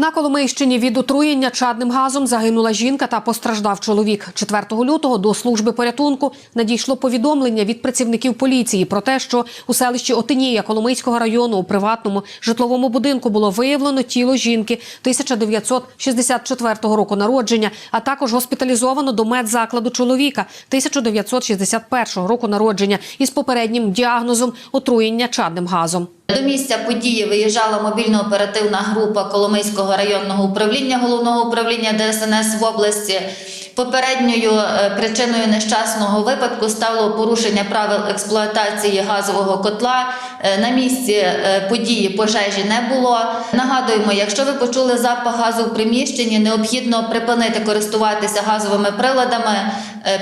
На Коломийщині від отруєння чадним газом загинула жінка та постраждав чоловік. 4 лютого до служби порятунку надійшло повідомлення від працівників поліції про те, що у селищі Отинія Коломийського району у приватному житловому будинку було виявлено тіло жінки 1964 року народження, а також госпіталізовано до медзакладу чоловіка 1961 року народження із попереднім діагнозом отруєння чадним газом. До місця події виїжджала мобільно-оперативна група Коломийського районного управління головного управління ДСНС в області. Попередньою е, причиною нещасного випадку стало порушення правил експлуатації газового котла. Е, На місці е, події пожежі не було. Нагадуємо, якщо ви почули запах газу в приміщенні, необхідно припинити користуватися газовими приладами,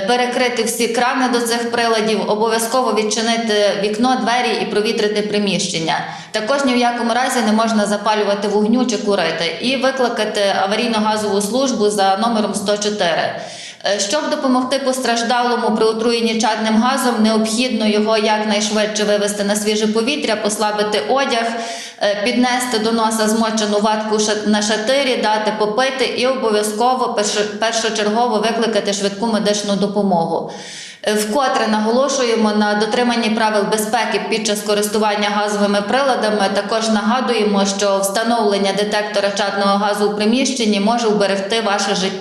перекрити всі крани до цих приладів, обов'язково відчинити вікно, двері і провітрити приміщення. Також ні в якому разі не можна запалювати вогню чи курити і викликати аварійну газову службу за номером 104. Е, Щоб допомогти постраждалому при отруєнні чадним газом, необхідно його якнайшвидше вивести на свіже повітря, послабити одяг, е, піднести до носа змочену ватку на шатирі, дати попити і обов'язково першо- першочергово викликати швидку медичну допомогу. Е, Вкотре наголошуємо на дотриманні правил безпеки під час користування газовими приладами. Також нагадуємо, що встановлення детектора чадного газу у приміщенні може вберегти ваше життя.